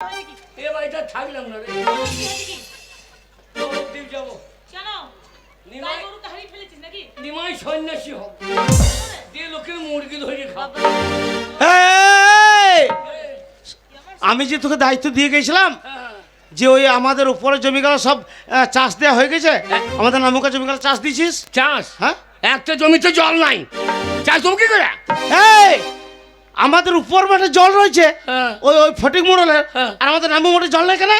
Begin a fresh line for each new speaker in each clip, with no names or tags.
হয়েছে কি?
এ বাড়িটা থাকলাম না রে।
কি হয়েছে কি?
নবদ্বীপ যাব।
কেন?
নিমাই
গাই গরুকে ফেলেছিস নাকি?
নিমাই সন্ন্যাসী হোক। দিয়ে লোকের মুরগি ধরে খাব
আমি যে তোকে দায়িত্ব দিয়ে গেছিলাম
হ্যাঁ,
যে ওই আমাদের উপরে জমিগুলো সব চাষ দেওয়া হয়ে গেছে আমাদের নামুকা জমিগুলো চাষ দিছিস
চাষ?
হ্যাঁ?
একটা জমিতে জল নাই। চাষ দেবো কি করে?
এই! আমাদের উপর মাঠে জল রয়েছে।
হ্যাঁ।
ওই ওই ফটিং মোড়লের
হ্যাঁ।
আর আমাদের নামু মোড়ে জল নেই কেন?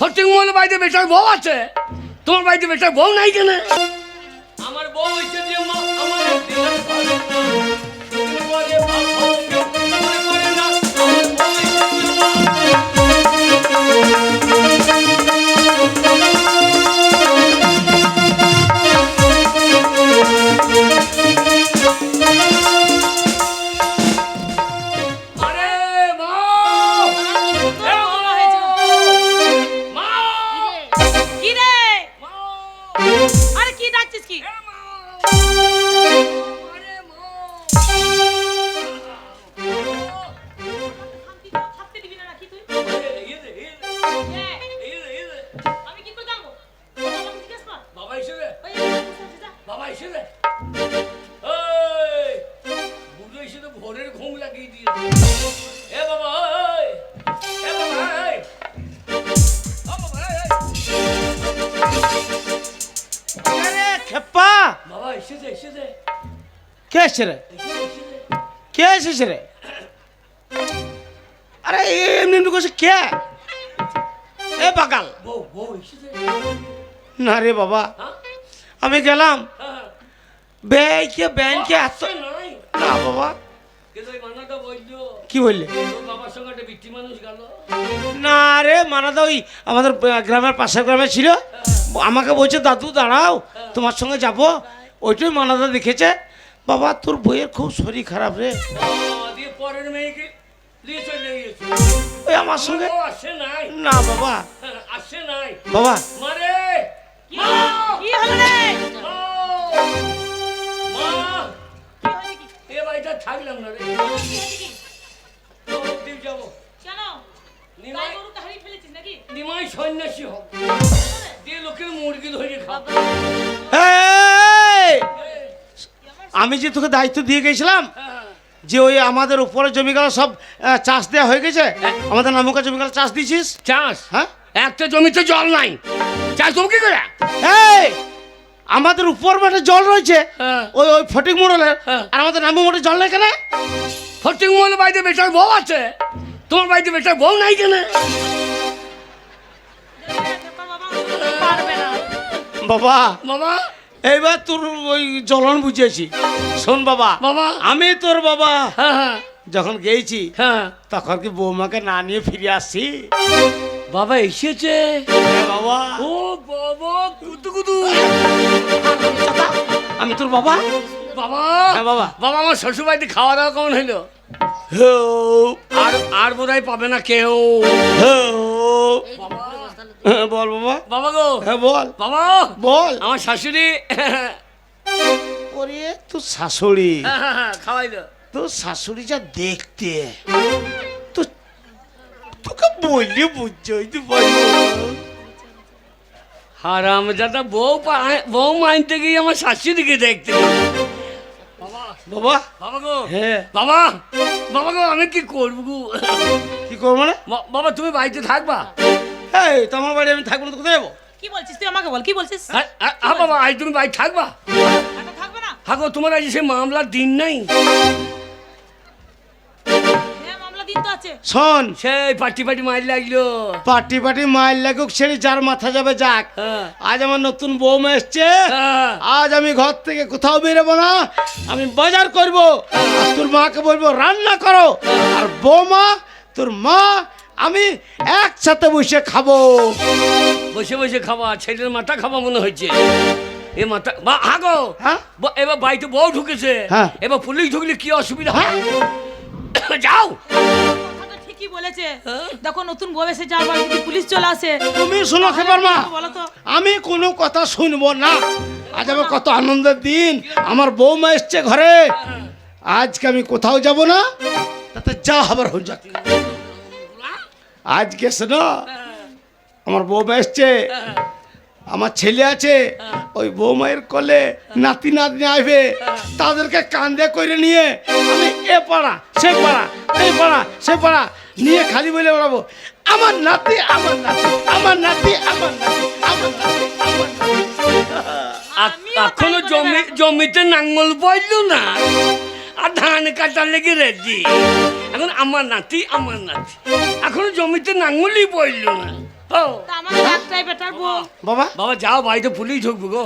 ফটিক মহল বাড়িতে বেটার বউ আছে। তোমার বাড়িতে বেটার বউ নাই কেন? আমার বউ হয়েছে যে মা আমার এ এসেছে?
না রে বাবা।
হ্যাঁ?
আমি গেলাম।
হ্যাঁ
ব্যাংকে ব্যাংকে এত না বাবা। কি বললে? না রে মানাদা ওই আমাদের গ্রামের পাশের গ্রামে ছিল। আমাকে বলছে দাদু দাঁড়াও তোমার সঙ্গে যাব। ওইটাই মানাদা দেখেছে। বাবা তোর বইয়ের খুব শরীর খারাপ রে।
পরের মেয়েকে
ওই আমার সঙ্গে
আসে নাই
না বাবা
হ্যাঁ, আসে নাই
বাবা
মারে
কি
মা!
হলো রে?
এ বাড়িটা থাকলাম না রে
কি হয়েছে কি?
নবদ্বীপ যাব
কেন?
নিমাই
গাই গরুকে ফেলেছিস নাকি?
নিমাই সন্ন্যাসী হোক দিয়ে লোকের মুরগি ধরে খাব!
আমি যে তোকে দায়িত্ব দিয়ে গেছিলাম
হ্যাঁ,
যে ওই আমাদের উপরে জমিগুলো সব চাষ দেওয়া হয়ে গেছে? আমাদের নামুকা জমিগুলো চাষ দিছিস
চাষ?
হ্যাঁ?
একটা জমিতে জল নাই। চাষ দেবো কি করে?
এই আমাদের উপর মাঠে জল রয়েছে।
হ্যাঁ।
ওই ওই ফটিক মোড়লের।
হ্যাঁ।
আর আমাদের নামু মাঠে জল নেই কেন?
ফটিক মহল বাড়িতে বেটার বউ আছে। তোমার বাড়িতে বেটার বউ নাই কেন?
দেখবে, তোর বাবা। পারবে না।
বাবা।
বাবা।
এইবার তোর ওই জ্বলন বুঝেছি। শোন বাবা
বাবা।
আমি তোর বাবা।
হ্যাঁ হ্যাঁ।
যখন গেছি
হ্যাঁ।
তখন কি বৌমাকে না নিয়ে ফিরে আসছি?
বাবা এসেছে।
বাবা।
ও বাবা কুতু কুতু।
আমি তোর বাবা?
বাবা।
হ্যাঁ, বাবা।
বাবা আমার শ্বশুর বাড়িতে খাওয়া দাওয়া কেমন হইল
হো,
আর আর বোধহয় পাবে না কেউ।
হো।
বাবা।
বল বাবা।
বাবা গো।
হ্যাঁ বল।
বাবা।
বল।
আমার শাশুড়ি।
ওরে তোর শাশুড়ি।
খাওয়াই দাও
তোর শাশুড়ি যা দেখতে। তো তোকে বললে বুঝছই তো পারব
হারাম যাতা বউ বউ মানতে গিয়ে আমার শাশুড়িকে দেখতে। বাবা।
বাবা।
বাবা গো।
হ্যাঁ।
বাবা। বাবা গো আমি কি করব গো?
কি করব না
বাবা তুমি বাড়িতে থাকবা?
এই তোমার বাড়ি আমি থাকব না তো কোথায় যাব?
কি বলছিস তুই আমাকে বল কি বলছিস?
বাবা আজ তুমি বাড়ি থাকবা?
থাকবে না?
হ্যাঁ গো তোমার আজ সে মামলার দিন নাই।
হ্যাঁ মামলা দিন তো আছে।
শোন
সেই পাটি পাটি মার লাগল।
পার্টি পার্টি মাইল লাগুক ছেড়ে যার মাথা যাবে যাক।
হ্যাঁ।
আজ আমার নতুন বৌমা এসছে।
হ্যাঁ।
আজ আমি ঘর থেকে কোথাও বেরোবো না। আমি বাজার করব। তোর মাকে বলব রান্না করো। আর বৌমা তোর মা আমি একসাথে বসে খাব।
বসে বসে খাবা ছেলের মাথা খাবা মনে হয়েছে। এ মাথা বা হাগো
হ্যাঁ?
এবার বাড়িতে বউ ঢুকেছে।
হ্যাঁ।
এবার পুলিশ ঢুকলে কি অসুবিধা? হয়? যাও।
ঠিকই বলেছে।
হ্যাঁ?
দেখো নতুন বউ এসে যার যদি পুলিশ চলে আসে।
তুমি শোনো খেবার মা
বলো তো?
আমি কোনো কথা শুনব না। আজ আমার কত আনন্দের দিন। আমার বৌমা এসছে ঘরে। আজকে আমি কোথাও যাব না। তাতে যা হবার হয়ে যাক। আজকে শোনো আমার বৌমা এসছে। আমার ছেলে আছে। ওই বৌমায়ের কলে নাতি নাতনি আসবে। তাদেরকে কান্দে করে নিয়ে আমি এ পাড়া সে পাড়া এই পাড়া সে পাড়া নিয়ে খালি বলে বেড়াবো। আমার নাতি আমার নাতি আমার নাতি আমার নাতি আমার নাতি আমার নাতি।
এখনও
জমি জমিতে নাঙ্গল বইল না। আর ধান কাটার লেগে রেডি এখন আমার নাতি আমার নাতি। এখনও জমিতে নাঙ্গলই পড়ল।
একটাই বেটার বউ।
বাবা।
বাবা যাও বাড়িতে পুলিশ ঢুকবো গো।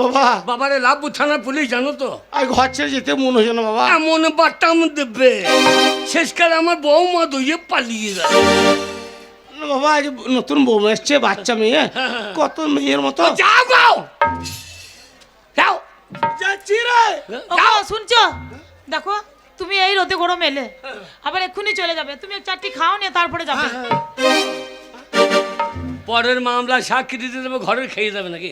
বাবা।
বাবারে লাভপুর থানার পুলিশ জানো তো?
আর ঘর ছেড়ে যেতে মনে হচ্ছে না বাবা।
এমন বাট্টাম দেবে। শেষকালে আমার বৌমা দইয়ে পালিয়ে
না বাবা আজ নতুন বউ এসছে বাচ্চা মেয়ে। কত মেয়ের মতো।
যাও গাও যাও।
যাচ্ছি রে
যাও
শুনছো? দেখো তুমি এই রোদে গরম এলে। আবার এক্ষুনি চলে যাবে। তুমি চারটি খাও নিয়ে তারপরে যাবে।
পরের মামলা সাক্ষী দিতে দেবে ঘরের খেয়ে যাবে নাকি?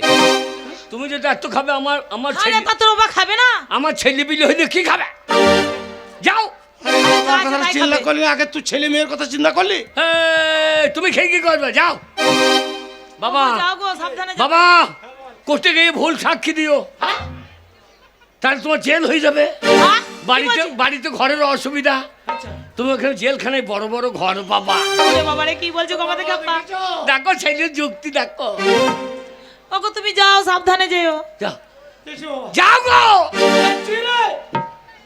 তুমি যদি এত খাবে আমার আমার ছেলে
তা তোর বাবা খাবে না?
আমার ছেলে বিলে হইলে কি খাবে? যাও।
তার কথা চিন্তা করলি আগে তুই ছেলে মেয়ের কথা চিন্তা করলি?
তুমি খেয়ে কি করবে? যাও। বাবা।
যাও গো সাবধানে যাও।
বাবা কোর্টে গিয়ে ভুল সাক্ষী দিও। তাহলে তোমার জেল হয়ে যাবে।
হ্যাঁ?
বাড়িতে বাড়িতে ঘরের অসুবিধা। তুমি ওখানে জেলখানায় বড় বড় ঘর পাবা
ওরে বাবারে কি বলছো
দেখো ছেলের যুক্তি দেখো।
ওগো তুমি যাও সাবধানে যেও।
যাও। যাও গো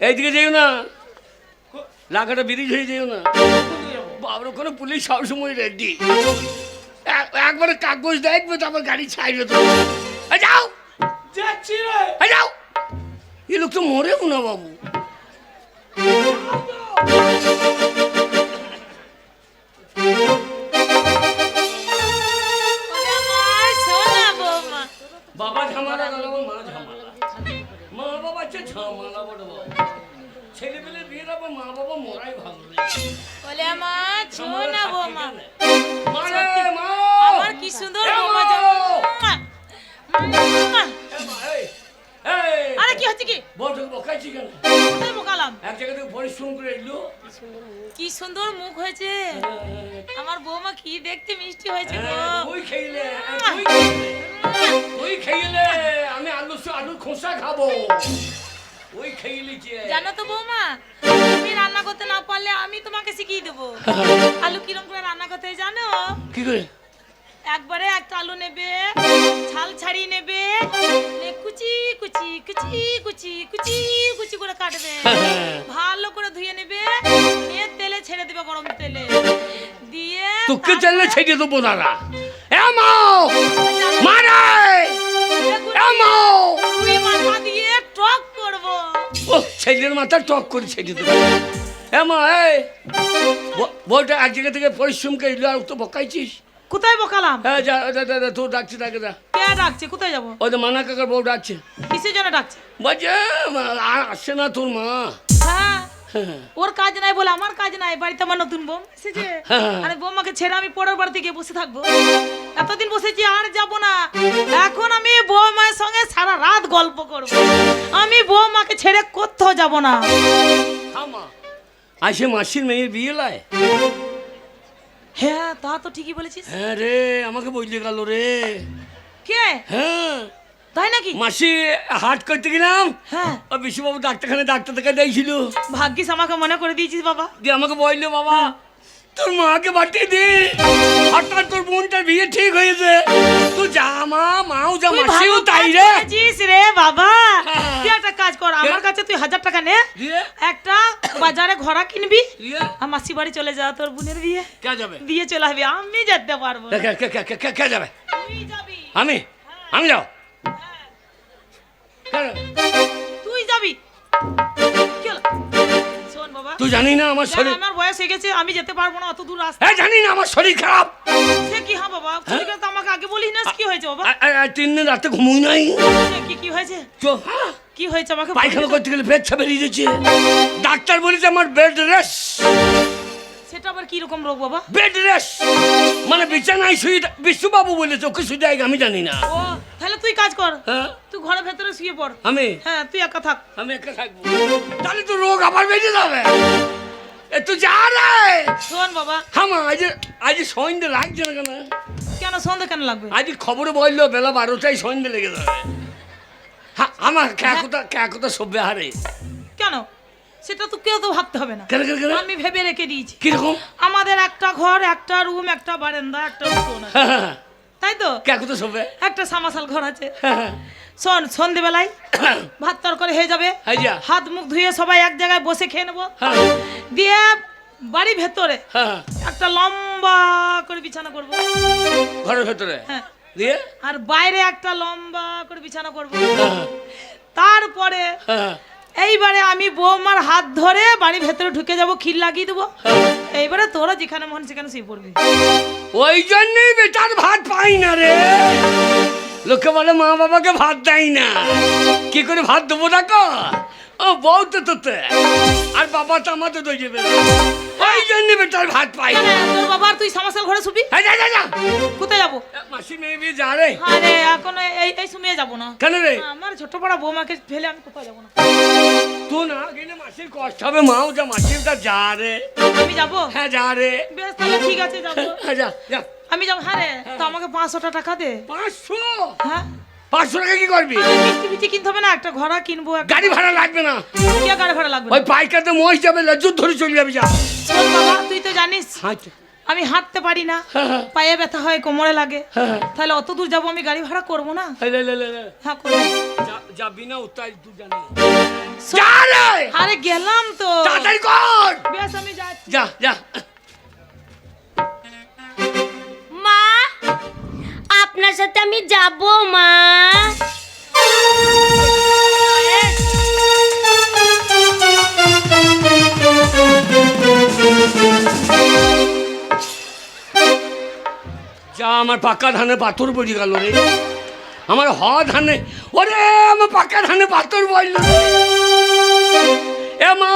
এইদিকে যেও না। লাগাটা ব্রিজ হয়ে যেও না। বাবার ওখানে পুলিশ সবসময় রেডি একবারে কাগজ দেখবে তারপর গাড়ি ছাড়বে তো এই যাও!
যাচ্ছি রে!
যাও! এ লোক তো মরেও না বাবু। খাব। ওই খেইলি যে
জানো তো বৌমা তুমি রান্না করতে না পারলে আমি তোমাকে শিখিয়ে দেবো। আলু কিরম করে রান্না করতে হয় জানো?
কি করে?
একবারে একটা আলু নেবে ছাল ছাড়িয়ে নেবে কুচি কুচি কুচি কুচি কুচি কুচি করে কাটবে। ভালো করে ধুয়ে নেবে নিয়ে তেলে ছেড়ে দেবে গরম তেলে। দিয়ে
তোকে চাইলে ছেড়ে দেবো দাদা। এ মাও মারে! ছেলের মাথা টক করে ছেড়ে দেবে। হ্যাঁ মা এই বউটা এক জায়গা থেকে পরিশ্রম করে এলো আর তো বকাইছিস?
কোথায় বকালাম?
হ্যাঁ যা যা, যা, যা, তোর ডাকছে তাকে যা।
কে ডাকছে? কোথায় যাব?
ওই মানা কাকার বউ ডাকছে।
কিসের জন্য ডাকছে?
বলছে আর আসছে না তোর মা।
হ্যাঁ ওর কাজ নাই বলে আমার কাজ নাই বাড়িতে আমার নতুন বোম এসেছে। আরে বৌমাকে ছেড়ে আমি পরের বাড়িতে গিয়ে বসে থাকব। এতদিন বসেছি আর যাব না। এখন আমি বৌমায়ের সঙ্গে সারা রাত গল্প করব। আমি বৌমাকে ছেড়ে কোথাও যাব না।
আসে মাসির মেয়ের বিয়ে লাই।
হ্যাঁ তা তো ঠিকই বলেছিস।
হ্যাঁ রে আমাকে বইলে গেল রে।
কে?
হ্যাঁ।
তাই নাকি?
মাসি হাট করতে গেলাম।
হ্যাঁ।
বিশ্ববাবু ডাক্তারখানে ডাক্তার দেখা দিয়েছিল
ভাগ্যিস আমাকে মনে করে দিয়েছিস বাবা।
দিয়ে আমাকে বলল বাবা তোর মাকে বাটিয়ে দে। হঠাৎ তোর বোনটার বিয়ে ঠিক হয়েছে। তুই যা মা মাও যা মাসিও তাই রে।
রে বাবা।
হ্যাঁ।
তুই একটা কাজ কর আমার কাছে তুই হাজার টাকা নে। একটা বাজারে ঘোড়া কিনবি। আর মাসি বাড়ি চলে যা তোর বোনের বিয়ে।
কে যাবে?
বিয়ে চলে আসবে। আমি যেতে পারব
কে কে কে কে কে- কে যাবে? আমি? আমি যাও?
তুই যাবি?
তুই জানি না আমার শরীর
আমার বয়স হয়ে গেছে আমি যেতে পারব না অত দূর রাস্তা
হ্যাঁ জানি না আমার শরীর খারাপ।
সে কি হ্যাঁ বাবা তুই তো আমাকে আগে বলিস না কি হয়েছে বাবা।
তিন দিন রাতে ঘুমুই নাই।
কি কি হয়েছে?
হ্যাঁ
কি হয়েছে আমাকে
পায়খানা করতে গেলে পেচ্ছা বেরিয়ে যাচ্ছে ডাক্তার বলেছে আমার বেড রেস্ট
সেটা আবার কি রকম রোগ বাবা?
বেড রেস্ট মানে বিছানায় শুয়ে বিশ্ববাবু বলেছে ওকে শুয়ে আমি জানি না।
ও তাহলে তুই কাজ কর।
হ্যাঁ।
তুই ঘরের ভেতরে শুয়ে পড়।
আমি?
হ্যাঁ তুই একা থাক।
আমি একা থাকব। তাহলে তো রোগ আবার বেরিয়ে যাবে। এ তুই যা রে।
শোন বাবা।
হামা আজ আজ সন্ধ্যে লাগছে না কেন?
কেন সন্ধ্যে কেন লাগবে?
আজ খবরে বলল বেলা বারোটায় সন্ধ্যে লেগে যাবে। হ্যাঁ আমার ক্যাকতা ক্যাকতা সভ্য হারে।
কেন? সেটা তো কেউ তো ভাবতে হবে না।
কেন কেন কেন?
আমি ভেবে রেখে দিয়েছি।
কীরকম?
আমাদের একটা ঘর একটা রুম একটা বারান্দা একটা উঠোন। আছে। তাই তো?
ক্যাকতা সভ্য
একটা সামাসাল ঘর আছে। শোন সন্ধেবেলায় ভাত তরকারি হয়ে যাবে। হাত মুখ ধুয়ে সবাই এক জায়গায় বসে খেয়ে নেব।
হ্যাঁ।
দিয়ে বাড়ি ভেতরে
হ্যাঁ
একটা লম্বা করে বিছানা করব।
ঘরের ভেতরে?
হ্যাঁ।
দিয়ে?
আর বাইরে একটা লম্বা করে বিছানা করব।
হ্যাঁ,
তারপরে
হ্যাঁ,
এইবারে আমি বৌমার হাত ধরে বাড়ির ভেতরে ঢুকে যাব খিল লাগিয়ে দেবো।
হ্যাঁ।
এইবারে তোরা যেখানে মন সেখানে শুয়ে পড়বি।
ওই জন্যই বেটার ভাত পাই না রে। লোকে বলে মা বাবাকে ভাত দেয় না। কি করে ভাত দেবো দেখো? ও বউ তো তোতে। আর বাবা তো আমাদের দই যাবে ওই জন্য বেটার ভাত পাই। না
তোর বাবা আর তুই সামাসাল ঘরে শুবি?
এই যা, যা, যা।
কোথায় যাব?
মাসি মেয়ে বিয়ে যা রে।
আরে এখন এই এই সময়ে যাব না।
কেন রে?
আমার ছোট বড় বৌমাকে ফেলে আমি কোথাও যাব না?
তুই না গেলে মাসির কষ্ট হবে মাও যা মাসিরটা যা রে।
আমি যাব?
হ্যাঁ যা রে।
বেশ তাহলে ঠিক আছে যাব।
হ্যাঁ যা যা।
আমি যাব হ্যাঁ রে তো আমাকে পাঁচশোটা টাকা দে।
পাঁচশো?
হ্যাঁ।
পাঁচশো টাকা কি করবি?
মিষ্টি মিষ্টি কিনতে হবে না একটা ঘোড়া কিনবো একটা
গাড়ি ভাড়া লাগবে না।
কে গাড়ি ভাড়া লাগবে না?
ওই পাইকারতে মহিষ যাবে লজ্জুর ধরে চলে যাবে যা।
শোন বাবা তুই তো জানিস
হাঁট।
আমি হাঁটতে পারি না।
হ্যাঁ, হ্যাঁ।
পায়ে ব্যথা হয় কোমরে লাগে।
হ্যাঁ।
তাহলে অত দূর যাব আমি গাড়ি ভাড়া করব না?
এই লে, লে, লে, লে।
হ্যাঁ করব।
যা- যাবি না উত্তাই তুই জানি। যা রে!
আরে গেলাম তো।
তাড়াতাড়ি কর!
বেশ আমি যাচ্ছি।
যা যা।
আপনার সাথে আমি যাব, মা।
যা আমার পাকা ধানে পাথর পড়ে গেল রে। আমার হ ধানে ওরে, আমার পাকা ধানে পাথর পড়ল এ মা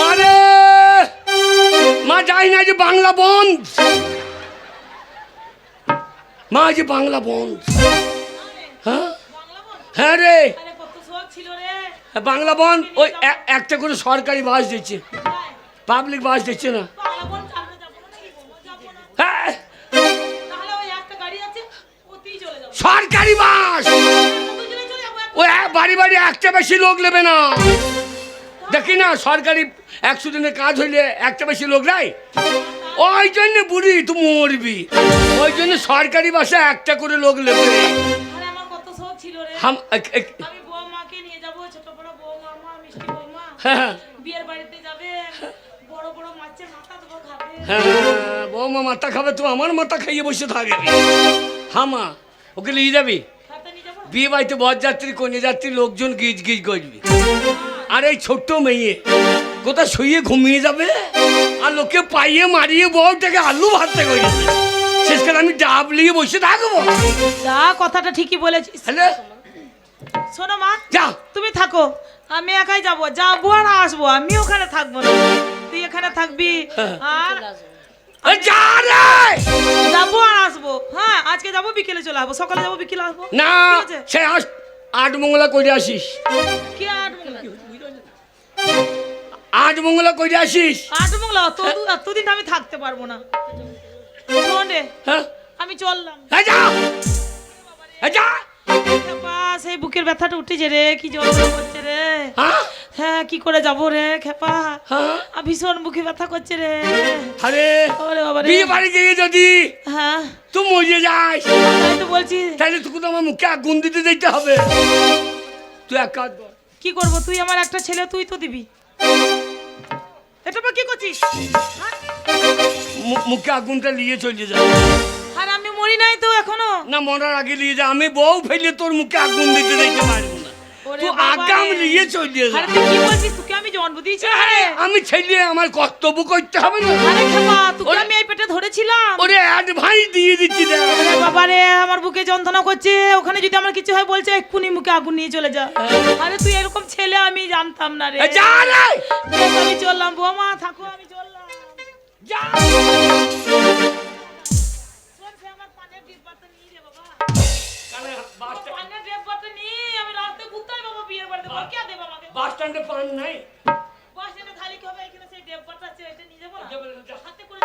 মারে মা যাই না যে বাংলা বন্ধ মা যে বাংলা বন্ধ। হ্যাঁ? হ্যাঁ রে। বাংলা বন্ধ, ওই একটা করে সরকারি বাস দিচ্ছে। পাবলিক বাস দিচ্ছে না।
বোন।
হ্যাঁ। সরকারি বাস। ও বাড়ি বাড়ি একটা বেশি লোক নেবে না। দেখি না, সরকারি একশো দিনের কাজ হইলে একটা বেশি লোক নাই ওই জন্য বুড়ি তুই মরবি। ওই জন্য সরকারি বাসে একটা করে লোক নেবে
আরে আমার কত শখ ছিল রে।
হাম এক- এক-
আমি বৌমাকে নিয়ে যাব ছোট বড় বৌমা মা মিষ্টি বৌমা।
হ্যাঁ
বিয়ের বাড়িতে যাবে বড় বড় মাছের মাথা দেবো খাবে।
হ্যাঁ বৌমা মাথা খাবে তুই আমার মাথা খাইয়ে বসে থাকবি। হামা ওকে নিয়ে যাবি? বিয়ে বাড়িতে বরযাত্রী কনে যাত্রী লোকজন গিজ গিজ করবি। আর এই ছোট্ট মেয়ে কোথায় শুয়ে ঘুমিয়ে যাবে? আর লোকে পাইয়ে মারিয়ে বউটাকে আলু ভাততে করেছে শেষকালে আমি ডাব নিয়ে বসে থাকব।
যা কথাটা ঠিকই বলেছিস।
হ্যালো?
শোনো মা
যা।
তুমি থাকো। আমি একাই যাব। যাব আর আসব। আমি ওখানে থাকব না। তুই এখানে থাকবি। আর
এ যা রে!
যাব আর আসব। হ্যাঁ আজকে যাব বিকেলে চলে আসব। সকালে যাব বিকেলে আসব।
না সে আট মঙ্গলা করে আসিস।
কি আট মংলা
আট মঙ্গলা করে আসিস?
আট মংলা অত- এতদিন আমি থাকতে পারব না। শোন
হ্যাঁ?
আমি চললাম।
যা! যা!
সেই বুকের ব্যথাটা উঠেছে রে কি জল করছে রে।
হ্যাঁ?
হ্যাঁ কি করে যাব রে খেপা?
হ্যাঁ?
ভীষণ বুকে ব্যথা করছে রে।
আরে
ওরে বাবা
বিয়ে বাড়ি গিয়ে যদি
হ্যাঁ।
তুই মরে যাস
তাই তো বলছি
তাহলে তোকে তো আমার মুখে আগুন দিতে দিতে হবে। তুই এক কাজ কর।
কি করব? তুই আমার একটা ছেলে তুই তো দিবি। এটা বা কি করছিস?
মুখে আগুনটা নিয়ে চলে যা।
আর আমি মরি নাই তো এখনও?
না মরার আগে নিয়ে যা। আমি বউ ফেলে তোর মুখে আগুন দিতে দিতে
পারি
তুই আগাম নিয়ে চলে
আরে তুই কি বলছিস? তোকে আমি জন্ম দিয়েছি
আমি ছেলে আমার কর্তব্য করতে হবে না।
আরে খেপা তোকে আমি এই পেটে ধরেছিলাম।
ওরে অ্যাডভাইস দিয়ে দিচ্ছি
আরে বাবা রে আমার বুকে যন্ত্রণা করছে। ওখানে যদি আমার কিছু হয় বলছে এক্ষুনি মুখে আগুন নিয়ে চলে যা। আরে তুই এরকম ছেলে আমি জানতাম না রে।
যা রে!
আমি চললাম বৌমা থাকো আমি চললাম।
যা!
করে দেবো কে দেবো আমাকে?
বাস স্ট্যান্ডে পান নাই?
বাস স্ট্যান্ডে খালি কি হবে? এখানে সেই
ডেব্বাটা
আছে এটা নিয়ে
যাব না? হাতে করে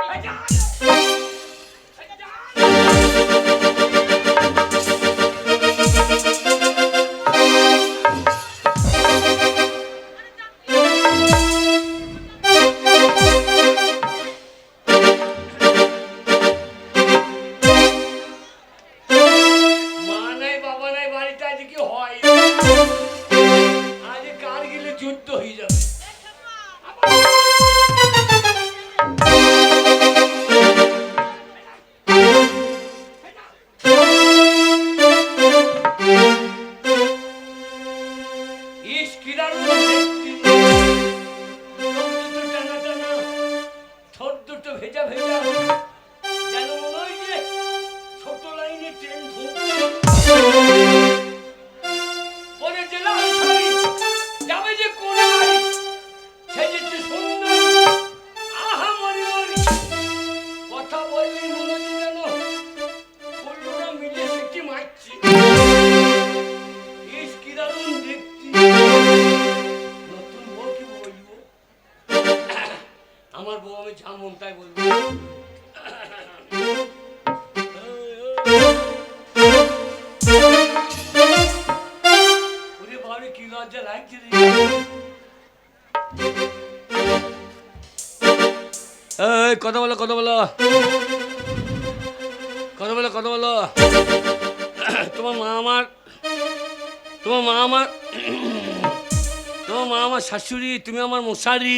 তোমার মা, আমার শাশুড়ি, তুমি আমার মশারি।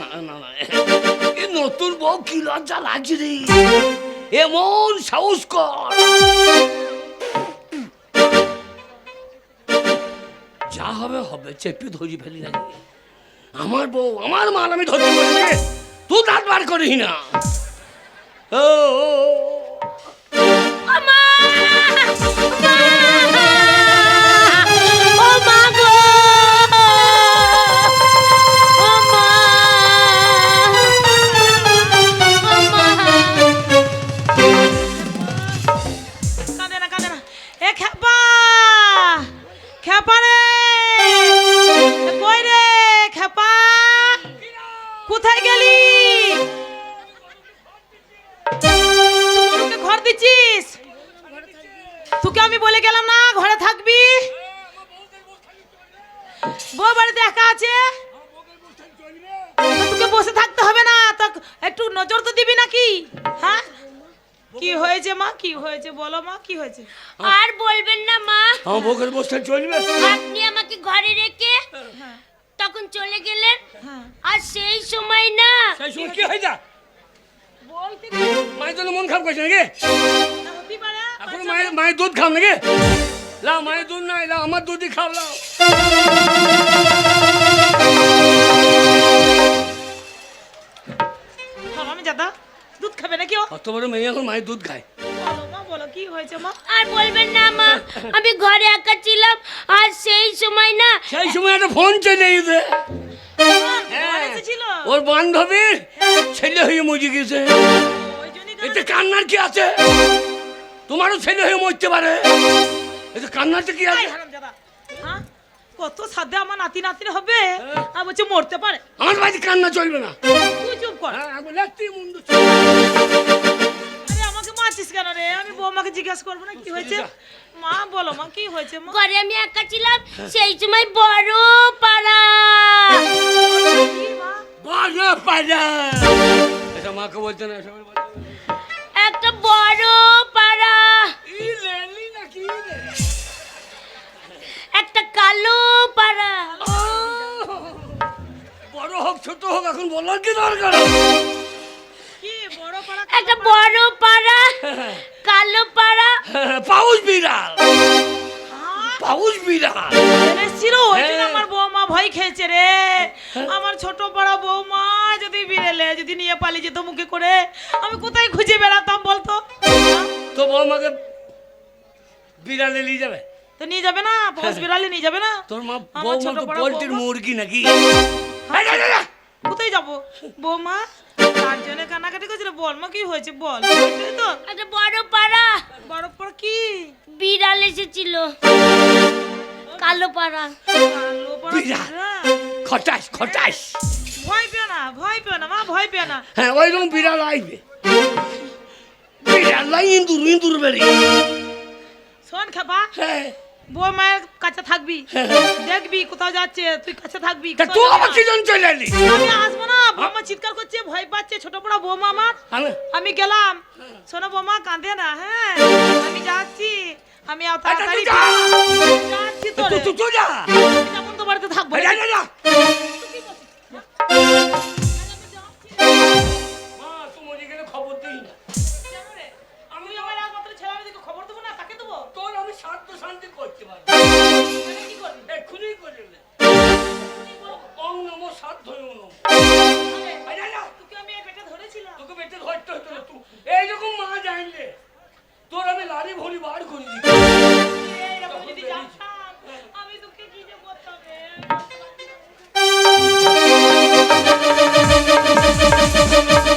না না না। নতুন বউ কি লজ্জা লাগছে এমন সাহস কর। যা হবে হবে, চেপে ধরি ফেলি না আমার বউ, আমার মাল আমি ধরতে পারি তুই দাঁত বার করিস না। ও
মা!
দিচ্ছিস তোকে আমি বলে গেলাম না ঘরে থাকবি? বউ বাড়িতে একা আছে? তোকে বসে থাকতে হবে না তো একটু নজর তো দিবি নাকি? হ্যাঁ? কি হয়েছে মা? কি হয়েছে? বলো মা কি হয়েছে?
আর বলবেন না মা।
আমার বউকের বসতে চলবে?
আপনি আমাকে ঘরে রেখে তখন চলে গেলেন।
হ্যাঁ।
আর সেই সময় না
সেই সময় কি হয়ে যা
বলতে
মায়ের জন্য মন খারাপ করছে নাকি? এখন মায়ের মায়ের দুধ খাও নাকি? লাও মায়ের দুধ নাই লাও আমার দুধই খাও লাও।
আমি দাদা দুধ খাবে নাকি ও?
কত বড় মেয়ে এখন মায়ের দুধ খায়।
বলো কি হয়েছে মা?
আর বলবেন না মা আমি ঘরে একা ছিলাম আর সেই সময় না
সেই সময় একটা ফোন চলে
ঘর
ওর বান্ধবীর ছেলে হয়ে মজে গেছে। এতে কান্নার কি আছে? তোমারও ছেলে হয়ে মরতে পারে। এতে কান্নাতে কি আছে?
হ্যাঁ? কত সাধ্যে আমার নাতি নাতির হবে? আর বলছে মরতে পারে।
আমার বাড়ি কান্না চলবে না।
তুই চুপ কর।
হ্যাঁ
আরে আমাকে মারছিস কেন রে? আমি বৌমাকে জিজ্ঞাসা করব না কি হয়েছে? মা বলো মা কি হয়েছে মা?
ঘরে আমি একা ছিলাম সেই সময় বড় পাড়া।
বড় পাজা এটা মাকে বলতে না সবাই
একটা বড় পাড়া? একটা কালো পাড়া।
বড় হোক ছোট হোক এখন বলার কি দরকার?
কি বড় পাড়া
একটা বড় পাড়া।
ভয় খেয়েছে রে। আমার ছোট পাড়া বৌমা যদি বিড়েলে যদি নিয়ে পালিয়ে যেত মুখে করে আমি কোথায় খুঁজে বেড়াতাম বলতো?
তো বৌমাকে বিড়ালে নিয়ে যাবে?
তো নিয়ে যাবে না পোষ বিড়ালে নিয়ে যাবে না।
তোর মা বৌমা তো পোল্ট্রির মুরগি নাকি? এই,
কোথায় যাব? বৌমা তার জন্য কান্নাকাটি করছিল। বল মা কি হয়েছে? বল। তো
একটা বড় পাড়া।
বড় পর কি?
বিড়াল এসেছিল। কালো পাড়া।
কালো পাড়া।
বিড়াল। খটাস খটাস
ভয় পেও না ভয় পেও না মা ভয় পেও না।
হ্যাঁ ওইরকম বিড়াল আইবে। বিড়াল নাই ইন্দুর ইন্দুর বেরি
শোন
হ্যাঁ।
বউ মায়ের কাছে থাকবি দেখবি কোথাও যাচ্ছে তুই কাছে থাকবি
তা তুই জন চলে এলি?
আমি আসব না বৌমা চিৎকার করছে ভয় পাচ্ছে ছোট বড় বৌমা আমার।
আমি-
গেলাম। শোনো বৌমা কাঁদে না হ্যাঁ। আমি যাচ্ছি আমি
আচ্ছা,
তাড়াতাড়ি যাচ্ছি
তুই যা।
বাড়িতে থাকব
তোর আমি লাড়ি ভরি বার করে দিই Thank you.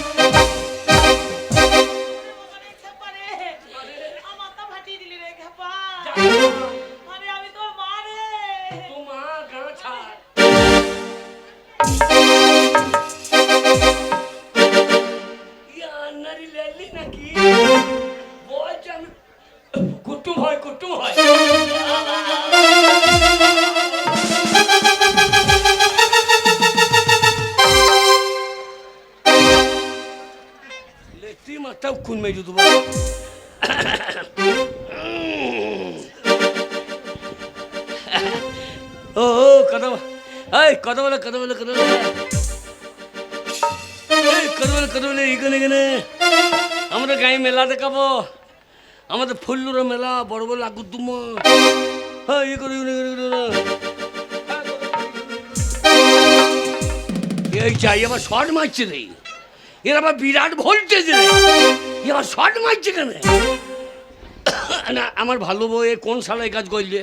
এই চাই আবার শর্ট মারছে রে। এর আবার বিরাট ভোল্টেজ রে। এ আবার শর্ট মারছে কেন? না, আমার ভালো বউ এ কোন সালায় কাজ করলে?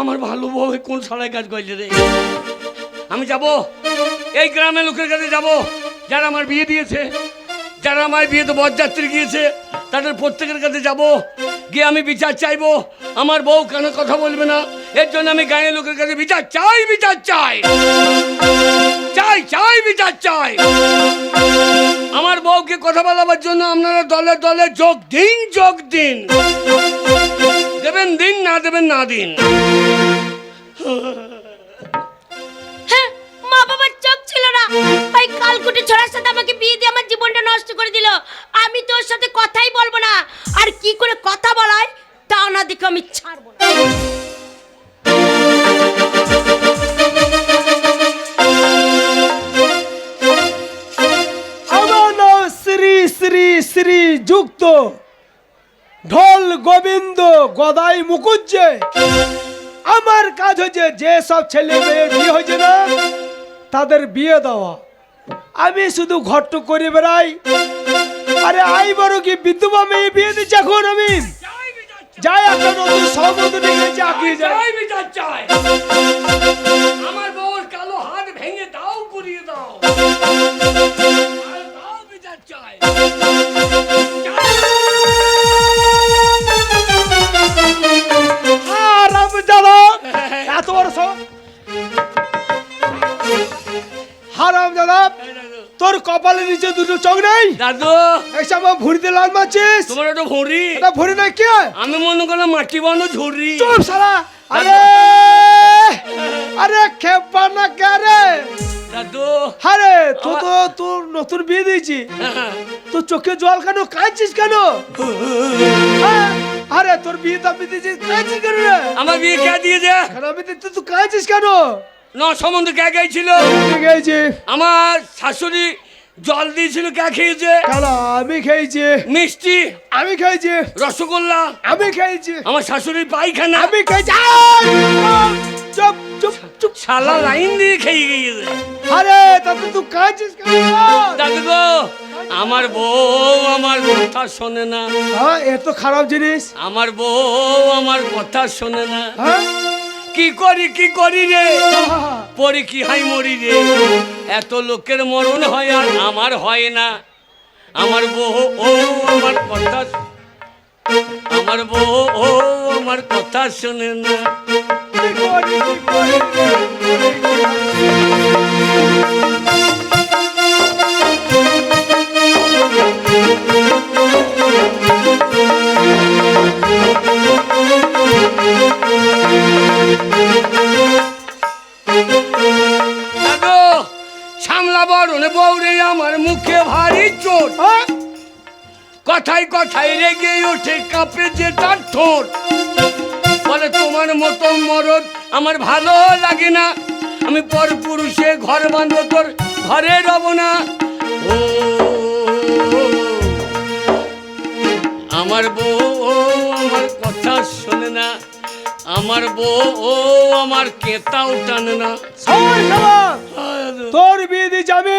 আমার ভালো বউ কোন সালায় কাজ করলে রে? আমি যাব। এই গ্রামের লোকের কাছে যাব। যারা আমার বিয়ে দিয়েছে, যারা আমার বিয়েতে বরযাত্রী গিয়েছে, তাদের প্রত্যেকের কাছে যাব। গিয়ে আমি বিচার চাইব। আমার বউ কেন কথা বলবে না? এর জন্য আমি গায়ের লোকের কাছে বিচার চাই বিচার চাই। চাই চাই, বিচার চাই। আমার বউকে কথা বলাবার জন্য আপনারা দলে দলে যোগ দিন যোগ দিন। দেবেন দিন, না দেবেন না দিন।
হ্যাঁ মা বাবার চোখ ছিল না। সাথে আমাকে বিয়ে দিয়ে আমার জীবনটা নষ্ট করে দিল। আমি তোর সাথে কথাই বলব না। আর কি করে কথা বলায়? না দেখে আমি ছাড়বো
শ্রী শ্রী শ্রী যুক্ত ঢোল গোবিন্দ গদাই মুকুজ্জে, আমার কাজ হচ্ছে যে সব ছেলে মেয়ে বিয়ে হয়েছে না, তাদের বিয়ে দেওয়া। আমি শুধু ঘট্ট করে বেড়াই, আরে আই বড় কি বিধবা মেয়ে বিয়ে দিচ্ছে এখন আমি? যাই একটা নতুন সহমত নিয়ে চাকরি যাই
বিচার চাই। আমার বউর কালো হাত ভেঙে দাও করিয়ে দাও। দাও বিচার চাই।
দুটো চোখ নেই?
দাদু।
এইসব আমার ভুড়িতে লাল মারছিস?
তোমার ভরি
এটা ভুড়ি নাই কে
আমি মনে করলাম মাটি বানো
চুপ সারা আরে আরে খেপা না কে রে?
দাদু।
আরে তো তো তোর নতুন বিয়ে দিয়েছি। তোর চোখে জল কেন? কাঁদছিস কেন? হ্যাঁ? আরে তোর বিয়ে তো আমি দিয়েছি। কাঁদছিস কেন রে?
আমার বিয়ে কে দিয়েছে?
আমি দিতে তুই কাঁদছিস কেন?
ন সম্বন্ধে কে গেছিল? আমার শাশুড়ি জল দিয়েছিল কে খেয়েছে?
কেন আমি খেয়েছি।
মিষ্টি?
আমি খেয়েছি।
রসগোল্লা?
আমি খেয়েছি।
আমার শাশুড়ির পায়খানা?
আমি খেয়েছি। চুপ চুপ চুপ।
শালা লাইন দিয়ে খেয়ে গিয়েছে।
আরে তাতে তুই কেন?
দাদু গো আমার বউ আমার কথা শোনে না।
হ্যাঁ এত খারাপ জিনিস।
আমার বউ আমার কথা শোনে না।
হ্যাঁ?
কি করি কি করি রে! পরে কি হাই মরি রে এত লোকের মরণ হয় আর আমার হয় না আমার বউ, ও আমার কথা আমার বউ, ও আমার কথা শুনে না
করি?
দাদু সামলা বরণ বউরে আমার মুখে ভারী চোট? কথায় কথায় রেগে ওঠে কাঁপে যে তার ঠোঁট। বলে তোমার মতো মরদ আমার ভালো লাগে না। আমি পর পুরুষে ঘর বাঁধব তোর ঘরে রব না। ও আমার বউ আমার কথা শোনে না। আমার বউ ও আমার কেতাও টানে না।
তোর বিয়ে দিয়েছি আমি।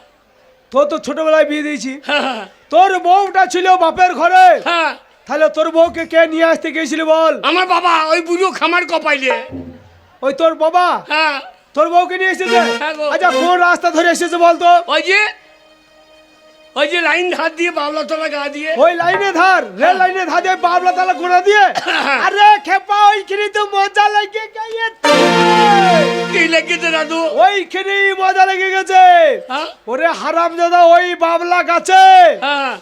তোর তো ছোটবেলায় বিয়ে দিয়েছি। তোর বউটা ছিল বাপের ঘরে।
হ্যাঁ।
তাহলে তোর বউকে কে নিয়ে আসতে গেছিল বল?
আমার বাবা ওই বুড়ো খামার কপাইলে।
ওই তোর বাবা?
হ্যাঁ।
তোর বউকে নিয়ে এসেছে?
হ্যাঁ।
আচ্ছা কোন রাস্তা ধরে এসেছে বলতো?
ওই যে ওই যে লাইন ধার দিয়ে বাবলা তলা গা দিয়ে।
ওই লাইনে ধার রেল লাইনে ধার দিয়ে বাবলা তালা গোনা দিয়ে। আরে খেপা ওইখানে তো মজা লেগে গেছে।
কি লেগেছে দাদু?
ওইখানেই মজা লেগে গেছে।
হ্যাঁ।
ওরে হারাম দাদা ওই বাবলা গাছে।
হ্যাঁ।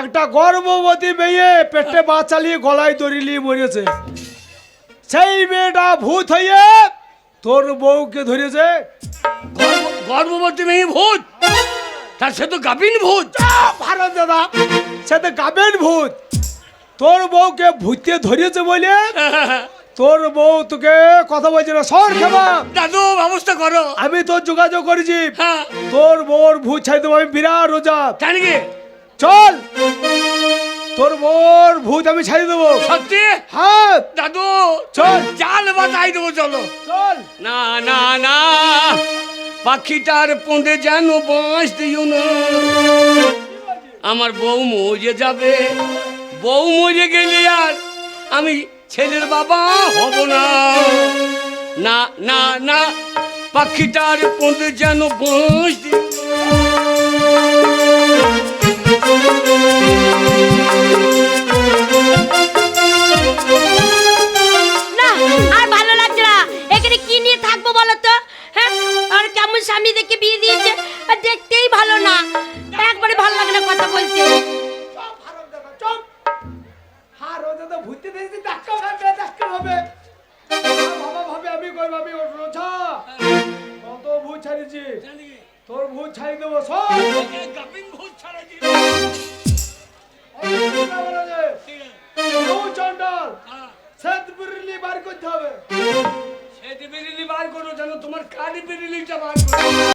একটা গর্ভবতী মেয়ে পেটে বাচ্চা নিয়ে গলায় দড়ি নিয়ে মরেছে। সেই মেয়েটা ভূত হয়ে তোর বউকে ধরেছে।
গর্ভ- গর্ভবতী মেয়ে ভূত? তার সে তো গাবিন ভূত।
ভারত দাদা সে তো গাবেন ভূত। তোর বউকে ভূতে ধরিয়েছে বলে তোর বউ তোকে কথা বলছে না। সর খেবা
দাদু ব্যবস্থা করো।
আমি তোর যোগাযোগ করেছি।
হ্যাঁ।
তোর বউর ভূত দেবো আমি বিরাট রোজা। চল। তোর বউর ভূত আমি ছাই দেবো।
সত্যি?
হ্যাঁ
দাদু
চল।
জাল বাজাই দেবো চলো।
চল।
না না না। পাখিটার পোঁদে যেন বাঁশ দিও না। আমার বউ মজে যাবে। বউ মজে গেলে আর আমি ছেলের বাবা হব না। না না না। পাখিটার পোঁদে যেন বাঁশ দিও
কেমন স্বামী দেখে বিয়ে দিয়েছে আর দেখতেই ভালো না। একবারে ভালো লাগে না কথা বলতে।
তোর ভূত ছাড়ি দেবো সব
গাভিন ভূত ছাড়া দিল।
চন্ডাল। সেদ বার করতে হবে।
বেরিলি বার করো যেন তোমার কালী বেরিলিটা বার করো।